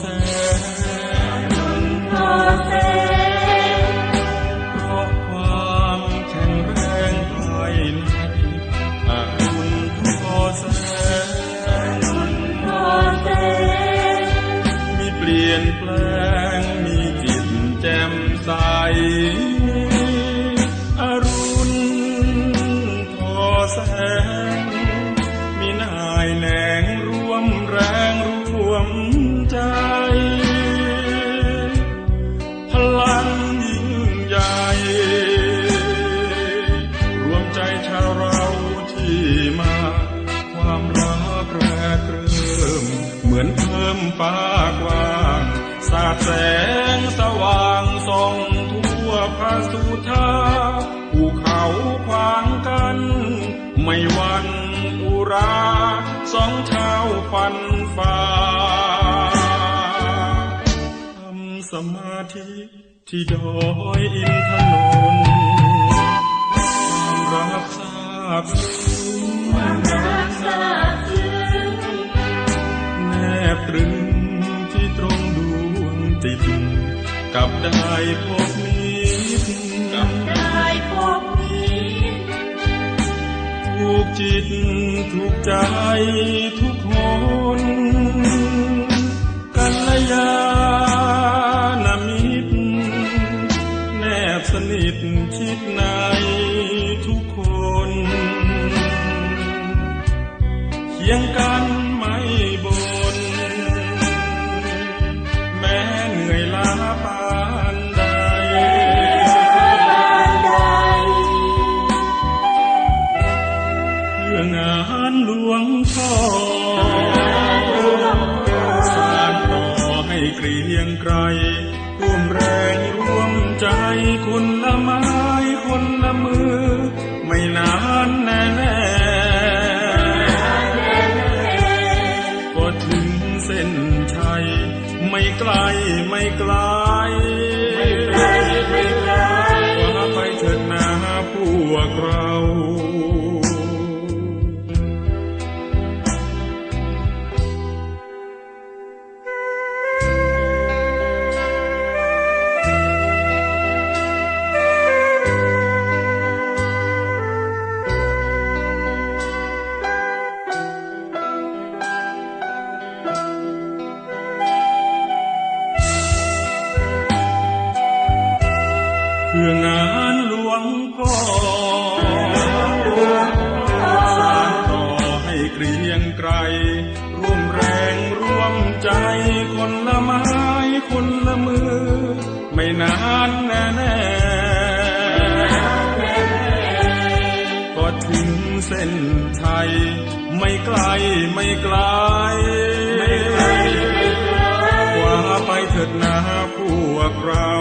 แส มฟ้ากว้าง สาดแสงสว่างส่องทั่วพระสุธาภูเขาขวางกัน ไม่วันอุราสองเท้าฟันฝ่าทำสมาธิที่ดอยอินทน ได้พบมิตรกับได้พบนี้ถูกจิตถูกใจทุกคนกัลยาณมิตรแนบสนิทชิดในทุกคนเคียงกันไม่บนแม้เหนื่อยล้าป งานหลวงพ่อสานต่อให้เกรียงไกรร่วมแรงร่วมใจคนละไม้คนละมือ ไม่นานแน่แน่ก็ถึงเส้นชัยไม่ไกลไม่ไกลานหลวงพ่อสานต่อให้เกรียงไกรร่วมแรงร่วมใจคนละไม้คนละมือ ไม่นานแน่แน่ก็ถึงเส้นชัยไม่ไกลไม่ไกลกว่าไปเถิดนาพวกเรา